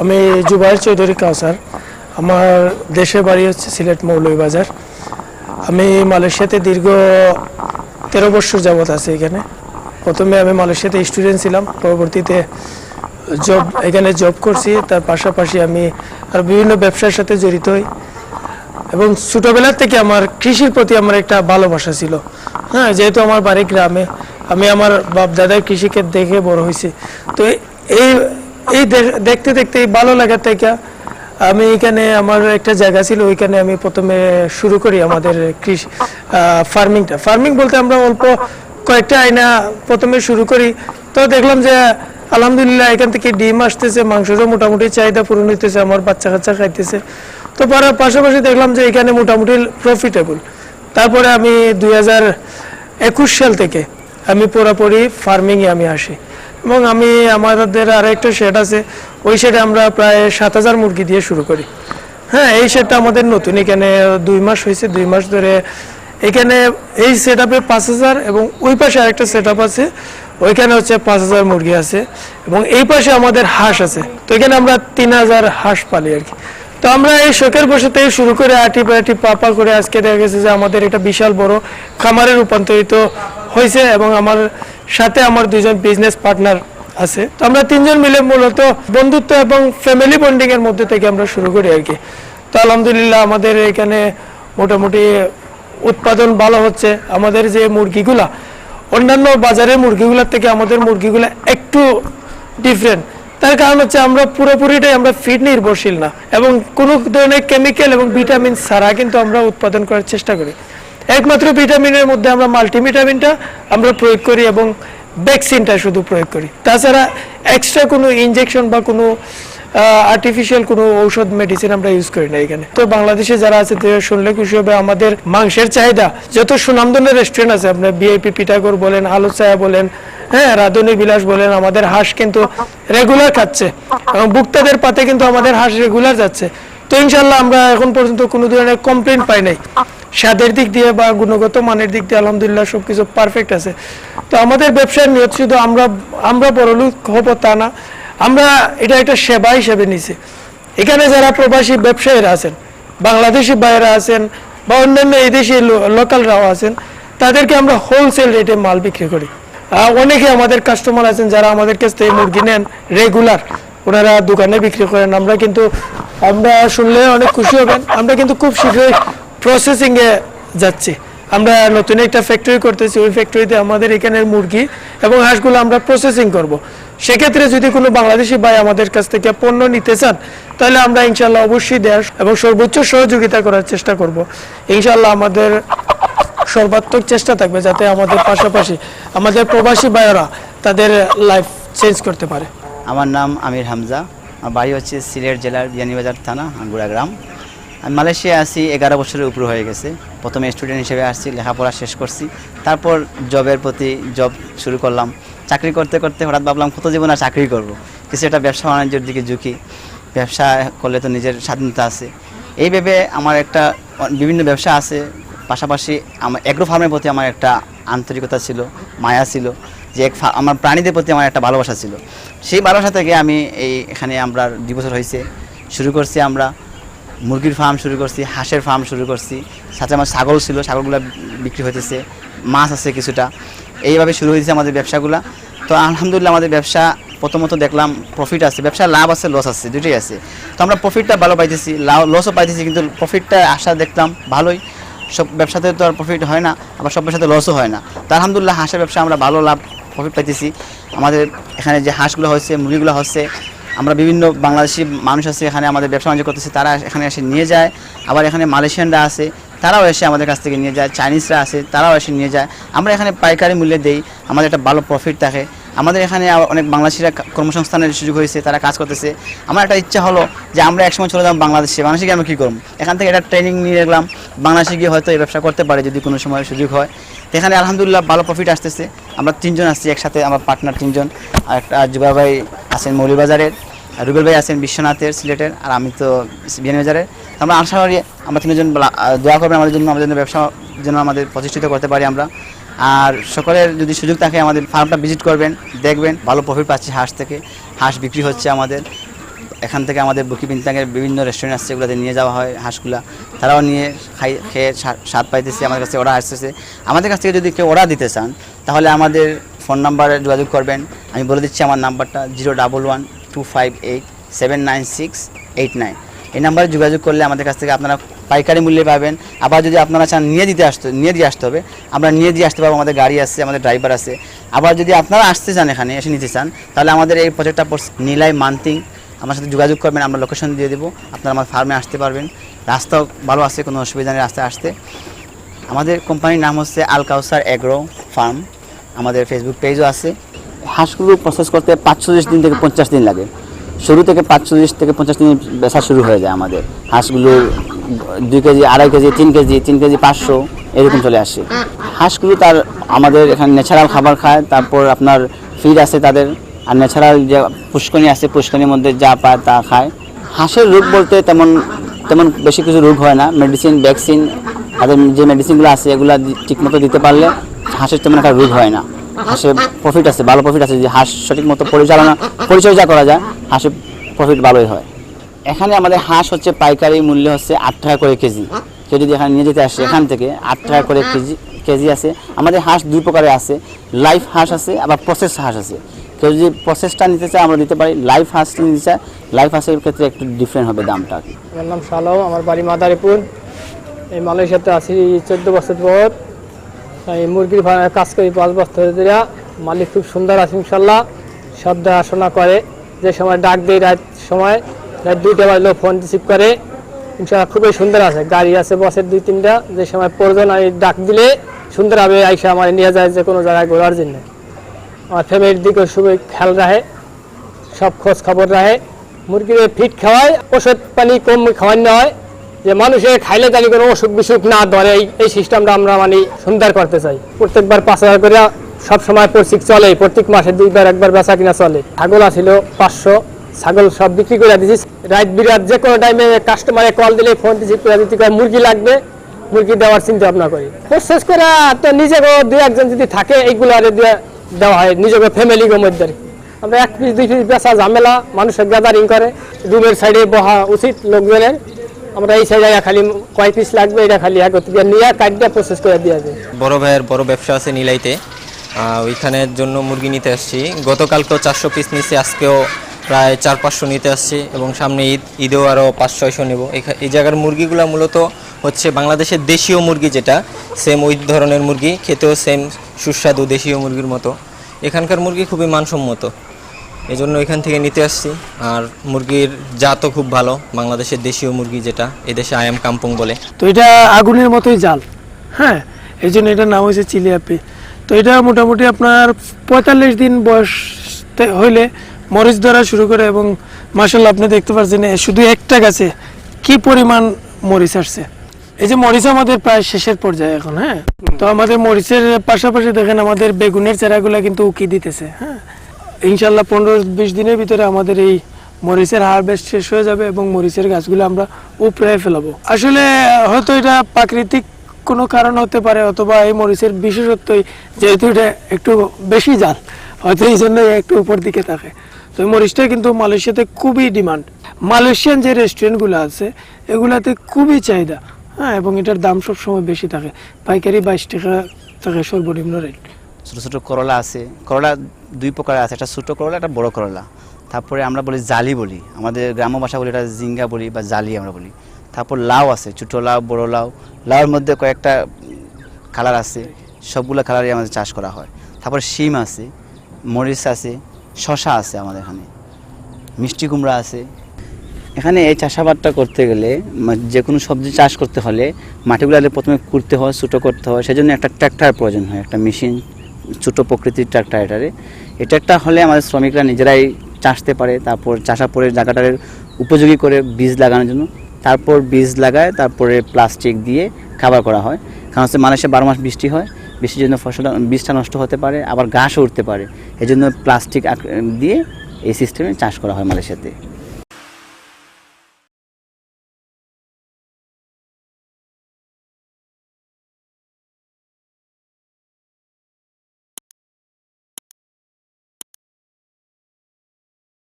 আমি জুবাইর চৌধুরী কাউসার। আমার দেশের বাড়ি হচ্ছে সিলেট মৌলভীবাজার। আমি মালয়েশিয়াতে দীর্ঘ তেরো বছর যাবৎ আছি এখানে। প্রথমে আমি মালয়েশিয়াতে স্টুডেন্ট ছিলাম, পরবর্তীতে জব এখানে জব করছি। তার পাশাপাশি আমি আর বিভিন্ন ব্যবসার সাথে জড়িত হই। এবং ছোটবেলার থেকে আমার কৃষির প্রতি আমার একটা ভালোবাসা ছিল। হ্যাঁ যেহেতু আমার বাড়ি গ্রামে, আমি আমার বাপ দাদার কৃষিকে দেখে বড় হয়েছি। তো এই এই দেখতে দেখতে ভালো লাগা থেকে আমি এখানে আমার একটা জায়গা ছিল, ওইখানে আমি প্রথমে শুরু করি আমাদের কৃষি ফার্মিংটা। ফার্মিং বলতে আমরা অল্প কয়েকটা আয়না প্রথমে শুরু করি। তো দেখলাম যে আলহামদুলিল্লাহ এখান থেকে ডিম আসতেছে, মাংসেরও মোটামুটি চাহিদা পূরণ হইতেছে, আমার বাচ্চা কাচ্চা খাইতেছে। তো পাশাপাশি দেখলাম যে এখানে মোটামুটি প্রফিটেবল তারপরে আমি দুই হাজার একুশ সাল থেকে আমি পুরোপুরি ফার্মিংয়ে আমি আসি। এবং আমি আমাদের আর একটা শেড আছে, ওই শেডে আমরা প্রায় সাত হাজার মুরগি দিয়ে শুরু করি। হ্যাঁ এই শেডটা আমাদের নতুন, এখানে দুই মাস হয়েছে, দুই মাস ধরে এখানে এই সেট আপে পাঁচ হাজার এবং ওই পাশে আরেকটা সেট আছে, ওইখানে হচ্ছে পাঁচ হাজার মুরগি আছে এবং এই পাশে আমাদের হাঁস আছে। তো এখানে আমরা তিন হাজার হাঁস পালি আর কি। তো আমরা এই শোকের বসে শুরু করে আটি পাটি পাপা করে আজকে দেখা গেছে যে আমাদের এটা বিশাল বড় খামারে রূপান্তরিত হয়েছে এবং আমার সাথে আমার দুজন বিজনেস পার্টনার আছে। তো আমরা তিনজন মিলে মূলত বন্ধুত্ব এবং ফ্যামিলি বন্ডিং এর মধ্যে থেকে আমরা শুরু করি আর কি। তো আলহামদুলিল্লাহ আমাদের এখানে মোটামুটি উৎপাদন ভালো হচ্ছে। আমাদের যে মুরগিগুলা, অন্যান্য বাজারের মুরগিগুলোর থেকে আমাদের মুরগিগুলা একটু ডিফারেন্ট তার কারণ হচ্ছে আমরা পুরোপুরিটাই আমরা ফিড নির্ভরশীল না। এবং কোনো ধরনের কেমিক্যাল এবং ভিটামিন ছাড়া কিন্তু আমরা উৎপাদন করার চেষ্টা করি। একমাত্র ভিটামিনের মধ্যে আমরা মাল্টিভিটামিনটা আমরা প্রয়োগ করি এবং ভ্যাকসিনটা শুধু প্রয়োগ করি। তাছাড়া এক্সট্রা কোনো ইনজেকশন বা কোনো আর্টিফিশিয়াল কোনো ঔষধ মেডিসিন আমরা ইউজ করি না এখানে। তো বাংলাদেশে যারা আছে, তারা শুনলে খুশি হবে। আমাদের মাংসের চাহিদা, যত সুনামধন্য রেস্টুরেন্ট আছে, আপনার বিআইপি পিঠাগর বলেন আলু চায়া বলেন হ্যাঁ রাধুনী বিলাস বলেন, আমাদের হাঁস কিন্তু রেগুলার খাচ্ছে। এবং ভুক্তাদের পাতে কিন্তু আমাদের হাঁস রেগুলার যাচ্ছে। তো ইনশাল্লাহ আমরা এখন পর্যন্ত কোনো ধরনের কমপ্লেন পাই নাই। স্বাদের দিক দিয়ে বা গুণগত মানের দিক দিয়ে আলহামদুলিল্লাহ সবকিছু পারফেক্ট আছে। তো আমাদের ব্যবসার নিয়ত শুধু আমরা আমরা বড়লোক হব তা না, আমরা এটা একটা সেবা হিসেবে নিছি। এখানে যারা প্রবাসী ব্যবসায়ীরা আছেন, বাংলাদেশি বাইরা আছেন বা অন্যান্য এই দেশি লোকালরাও আছেন, তাদেরকে আমরা হোলসেল রেটে মাল বিক্রি করি। অনেকে আমাদের কাস্টমার আছেন যারা আমাদের কাছ থেকে মুরগি নেন রেগুলার ওনারা দোকানে বিক্রি করেন। আমরা কিন্তু, আমরা শুনলে অনেক খুশি হবেন। আমরা কিন্তু খুব শীঘ্রই প্রসেসিং এ যাচ্ছি। আমরা নতুন একটা ফ্যাক্টরি করতেছি, ওই ফ্যাক্টরিতে আমাদের এখানের মুরগি এবং হাঁসগুলো আমরা প্রসেসিং করব। সেক্ষেত্রে যদি কোনো বাংলাদেশি ভাই আমাদের কাছ থেকে পণ্য নিতে চান, তাহলে আমরা ইনশাল্লাহ অবশ্যই দেওয়ার এবং সর্বোচ্চ সহযোগিতা করার চেষ্টা করব। ইনশাল্লাহ আমাদের সর্বাত্মক চেষ্টা থাকবে যাতে আমাদের পাশাপাশি আমাদের প্রবাসী ভাইয়েরা তাদের লাইফ চেঞ্জ করতে পারে। আমার নাম আমির হামজা, আমার বাড়ি হচ্ছে সিলেট জেলার বিয়ানীবাজার থানা, আঙ্গুরা গ্রাম। আমি মালয়েশিয়া আসি এগারো বছরের উপর হয়ে গেছে। প্রথমে স্টুডেন্ট হিসেবে আসছি, লেখাপড়া শেষ করছি। তারপর জবের প্রতি জব শুরু করলাম। চাকরি করতে করতে হঠাৎ ভাবলাম, কত জীবন চাকরি করব? কিছু একটা ব্যবসা বাণিজ্যের দিকে ঝুঁকি। ব্যবসা করলে তো নিজের স্বাধীনতা আছে। এই ভেবে আমার একটা বিভিন্ন ব্যবসা আছে। পাশাপাশি আমার অ্যাগ্রো ফার্মের প্রতি আমার একটা আন্তরিকতা ছিল, মায়া ছিল। যে এক আমার প্রাণীদের প্রতি আমার একটা ভালোবাসা ছিল। সেই ভালোবাসা থেকে আমি এই এখানে আমরা দুই বছর হয়েছে শুরু করছি আমরা। মুরগির ফার্ম শুরু করছি, হাঁসের ফার্ম শুরু করছি। সাথে আমার ছাগল ছিল, ছাগলগুলো বিক্রি হইতেছে, মাছ আছে কিছুটা। এইভাবে শুরু হয়েছে আমাদের ব্যবসাগুলো। তো আলহামদুলিল্লাহ আমাদের ব্যবসা, প্রথমত দেখলাম প্রফিট আছে ব্যবসা লাভ আছে লস আছে দুটোই আছে। তো আমরা প্রফিটটা ভালো পাইতেছি লসও পাইতেছি, কিন্তু প্রফিটটা আশা দেখলাম ভালোই। সব ব্যবসাতে তো আর প্রফিট হয় না, আবার সব ব্যবসাতে লসও হয় না। তো আলহামদুলিল্লাহ হাঁসের ব্যবসা আমরা ভালো লাভ প্রফিট পাইতেছি। আমাদের এখানে যে হাঁসগুলো হচ্ছে, মুরগিগুলো হচ্ছে আমরা বিভিন্ন বাংলাদেশি মানুষ আছে, এখানে আমাদের ব্যবসা বাণিজ্য করতেছে, তারা এখানে এসে নিয়ে যায়। আবার এখানে মালয়েশিয়ানরা আছে, তারাও এসে আমাদের কাছ থেকে নিয়ে যায়। চাইনিজরা আছে, তারাও এসে নিয়ে যায়। আমরা এখানে পাইকারি মূল্যে দেই, আমাদের একটা ভালো প্রফিট থাকে। আমাদের এখানে অনেক বাংলাদেশিরা কর্মসংস্থানের সুযোগ হয়েছে, তারা কাজ করতেছে। আমার একটা ইচ্ছা হলো যে আমরা একসময় চলে যাব বাংলাদেশে বাংলাদেশে গিয়ে আমরা কী করব? এখান থেকে একটা ট্রেনিং নিয়ে গেলাম বাংলাদেশে গিয়ে হয়তো এই ব্যবসা করতে পারে যদি কোনো সময় সুযোগ হয়। তো এখানে আলহামদুলিল্লাহ ভালো প্রফিট আসতেছে। আমরা তিনজন আসছি একসাথে আমার পার্টনার তিনজন, আর একটা জুবা ভাই আছেন মৌলিবাজারের। রুবেল ভাই আছেন বিশ্বনাথের সিলেটের, আর আমি তো বিয়ানীবাজারের আমরা আশা করি আমরা তিনজন দোয়া করবেন আমাদের জন্য আমাদের জন্য ব্যবসা যেন আমাদের প্রতিষ্ঠিত করতে পারি আমরা। আর সকলের যদি সুযোগ থাকে আমাদের ফার্মটা ভিজিট করবেন, দেখবেন, ভালো প্রফিট পাচ্ছি হাঁস থেকে। হাঁস বিক্রি হচ্ছে আমাদের। এখান থেকে আমাদের বুকি বিনতাঙ্গের বিভিন্ন রেস্টুরেন্ট আসছে এগুলোতে নিয়ে যাওয়া হয় হাঁসগুলা। তারাও নিয়ে খাই খেয়ে স্বাদ পাইতেছে, আমাদের কাছে অর্ডার আসতেছে। আমাদের কাছ থেকে যদি কেউ অর্ডার দিতে চান, তাহলে আমাদের ফোন নাম্বারে যোগাযোগ করবেন। আমি বলে দিচ্ছি আমার নাম্বারটা zero double one two five eight seven nine six eight nine এই নাম্বারে যোগাযোগ করলে আমাদের কাছ থেকে আপনারা পাইকারি মূল্যে পাবেন। আবার যদি আপনারা চান নিয়ে দিতে আসতে নিয়ে দিয়ে আসতে হবে। আমরা নিয়ে দিয়ে আসতে পারব, আমাদের গাড়ি আছে, আমাদের ড্রাইভার আছে। আবার যদি আপনারা আসতে চান এখানে, এসে নিতে চান, তাহলে আমাদের এই প্রজেক্টটা নীলাই মান্তিং। আমার সাথে যোগাযোগ করবেন, আমরা লোকেশন দিয়ে দেবো। আপনারা আমার ফার্মে আসতে পারবেন। রাস্তাও ভালো আছে, কোনো অসুবিধা নেই রাস্তায় আসতে। আমাদের কোম্পানির নাম হচ্ছে আল কাউসার এগ্রো ফার্ম আমাদের ফেসবুক পেজও আছে। হাঁসগুলো প্রসেস করতে পাঁচচল্লিশ দিন থেকে পঞ্চাশ দিন লাগে। শুরু থেকে পাঁচচল্লিশ থেকে পঞ্চাশ দিন বেচা শুরু হয়ে যায় আমাদের। হাঁসগুলো দুই কেজি, আড়াই কেজি, তিন কেজি তিন কেজি পাঁচশো এরকম চলে আসে। হাঁসগুলো তার আমাদের এখানে ন্যাচারাল খাবার খায়, তারপর আপনার ফিড আছে তাদের। আর ন্যাচারাল যে পুষ্কনি আছে পুষ্কনির মধ্যে যা পায় তা খায়। হাঁসের রোগ বলতে তেমন তেমন বেশি কিছু রোগ হয় না। মেডিসিন ভ্যাকসিন তাদের যে মেডিসিনগুলো আছে, এগুলো ঠিকমতো দিতে পারলে হাঁসের তেমন একটা রোগ হয় না। হাঁসের প্রফিট আছে, ভালো প্রফিট আছে, যে হাঁস সঠিক মতো পরিচালনা, পরিচর্যা করা যায় হাঁসের প্রফিট ভালোই হয়। এখানে আমাদের হাঁস হচ্ছে পাইকারি মূল্য হচ্ছে আট টাকা করে কেজি। কেউ যদি এখানে নিয়ে যেতে আসে, এখান থেকে আট টাকা করে কেজি কেজি আছে। আমাদের হাঁস দুই প্রকারের আছে লাইভ হাঁস আছে, আবার প্রসেস হাঁস আছে। কেউ যদি প্রসেসটা নিতে চায়, আমরা দিতে পারি। লাইভ হাঁসটা নিতে চায় লাইভ হাঁসের ক্ষেত্রে একটু ডিফারেন্ট হবে দামটা। আমার নাম শালম, আমার বাড়ি মাদারীপুর। এই মালয়েশিয়াতে আছি চোদ্দ বছর পর। এই মুরগির ফার্মে কাজ করি পাঁচ বছর ধরে মালিক খুব সুন্দর আছে, ইনশাল্লাহ। সব দেখাশোনা করে। যে সময় ডাক দেয়, রাত সময়, রাত দুইটা বাজলেও ফোন রিসিভ করে। ইনশাল্লাহ খুবই সুন্দর আছে। গাড়ি আছে, বসের দুই তিনটা। যে সময় প্রয়োজন আমি ডাক দিলে সুন্দরভাবে আইসা আমার নিয়ে যায়, যে কোনো জায়গায় ঘোরার জন্য। আমার ফ্যামিলির দিকেও খুবই খেয়াল রাখে। সব খোঁজ খবর রাখে। মুরগির ফিট খাওয়ায়, ওষুধ পানি কম খাওয়ানো হয়। যে মানুষের খাইলে জানি কোনো অসুখ বিসুখ না ধরে, এই- সিস্টেমটা আমরা মানে সুন্দর করতে চাই। প্রত্যেকবার পাঁচ হাজার করে সব সময় পরিচিক চলে প্রত্যেক মাসে দুইবার, একবার বেচা কিনা চলে। ছাগল আছিল পাঁচশো, ছাগল সব বিক্রি করে দিছি। রাত বিরাত যে কোনো টাইমে কাস্টমারে কল দিলে ফোন রিসিভ করে দিতে মুরগি লাগবে? মুরগি দেওয়ার চিন্তা ভাবনা করি। প্রসেস করে তো নিজেকে দুই একজন যদি থাকে, এইগুলো আর দেওয়া হয় নিজেকে ফ্যামিলির মধ্যে। আমরা এক পিস দুই পিস বেচা ঝামেলা, মানুষের গ্যাদারিং করে। রুমের সাইডে বহা উচিত লোকজনের। আমরা এই সাইডে খালি কয় পিস লাগবে, এটা খালি একত্রিত নিয়ে কাটটা প্রসেস করে দিয়ে যায় বড় ভাইয়ের বড় ব্যবসা আছে নিলাইতে। ওইখানের জন্য মুরগি নিতে আসছি। গতকালকেও চারশো পিস নিছি, আজকেও প্রায় চার, পাঁচশো নিতে আসছি এবং সামনে ঈদ, ঈদেও আরও পাঁচ, ছয়শো নেব। এই জায়গার মুরগিগুলো মূলত হচ্ছে বাংলাদেশের দেশীয় মুরগি যেটা সেম ওই ধরনের মুরগি, খেতেও সেম সুস্বাদু দেশীয় মুরগির মতো। এখানকার মুরগি খুবই মানসম্মত। এই জন্য এখান থেকে নিতে আসছি। আর মুরগির জাতও খুব ভালো, বাংলাদেশের দেশীয় মুরগি যেটা, এদেশে আয়াম কাম্পং বলে। তো এটা আগুনের মতোই জাল হ্যাঁ? এই জন্য এটার নাম হয়েছে চিলিয়াপি। তো এটা মোটামুটি আপনার পঁয়তাল্লিশ দিন বয়স হইলে মরিচ ধরা শুরু করে এবং মার্শাল্লাহ আপনি দেখতে পাচ্ছেন শুধু একটা গাছে কি পরিমাণ মরিচ আসছে। এই যে মরিচ আমাদের প্রায় শেষের পর্যায়ে এখন হ্যাঁ? তো আমাদের মরিচের পাশাপাশি দেখেন আমাদের বেগুনের চারাগুলা কিন্তু উকি দিতেছে হ্যাঁ? ইনশাল্লাহ পনেরো বিশ দিনের ভিতরে আমাদের এই মরিচের হারভেস্ট শেষ হয়ে যাবে এবং মরিচের গাছগুলো আমরা উপড়ে ফেলাবো। আসলে, হয়তো এটা প্রাকৃতিক কোনো কারণ হতে পারে অথবা এই মরিচের বিশেষত্বই যেহেতু এটা একটু বেশি জাল, হয়তো এই জন্য একটু উপর দিকে থাকে। তো মরিচটা কিন্তু মালয়েশিয়াতে খুবই ডিমান্ড মালয়েশিয়ান যে রেস্টুরেন্টগুলো আছে, এগুলাতে খুবই চাহিদা হ্যাঁ এবং এটার দাম সবসময় বেশি থাকে। পাইকারি বাইশ টাকা থাকে সর্বনিম্ন রেট ছোটো ছোটো করলা আছে। করলা দুই প্রকার আছে, একটা ছোটো করলা, একটা বড় করলা। তারপরে আমরা বলি জালি বলি। আমাদের গ্রাম্য ভাষা বলি এটা জিঙ্গা বলি বা জালি আমরা বলি। তারপর লাউ আছে, ছোটো লাউ, বড় লাউ। লাউর মধ্যে কয়েকটা কালার আছে, সবগুলো কালারই আমাদের চাষ করা হয়। তারপর শিম আছে, মরিচ আছে শশা আছে আমাদের এখানে। মিষ্টি কুমড়া আছে। এখানে এই চাষাবাদটা করতে গেলে যে কোনো সবজি চাষ করতে হলে মাটিগুলো প্রথমে কুড়তে হয়, ছোটো করতে হয়। সেজন্য একটা ট্র্যাক্টর প্রয়োজন হয়, একটা মেশিন। ছোটো প্রকৃতির ট্র্যাক্টর এটারে এই ট্র্যাক্টর হলে আমাদের শ্রমিকরা নিজেরাই চাষতে পারে, তারপর চাষা পরে জায়গাটার উপযোগী করে বীজ লাগানোর জন্য। তারপর বীজ লাগায়, তারপরে প্লাস্টিক দিয়ে খাবার করা হয়। কারণ হচ্ছে মানুষে বারো মাস বৃষ্টি হয়, বৃষ্টির জন্য ফসলটা বীজটা নষ্ট হতে পারে, আবার ঘাসও উঠতে পারে। এই জন্য প্লাস্টিক দিয়ে এই সিস্টেমে চাষ করা হয় মালয়েশিয়াতে।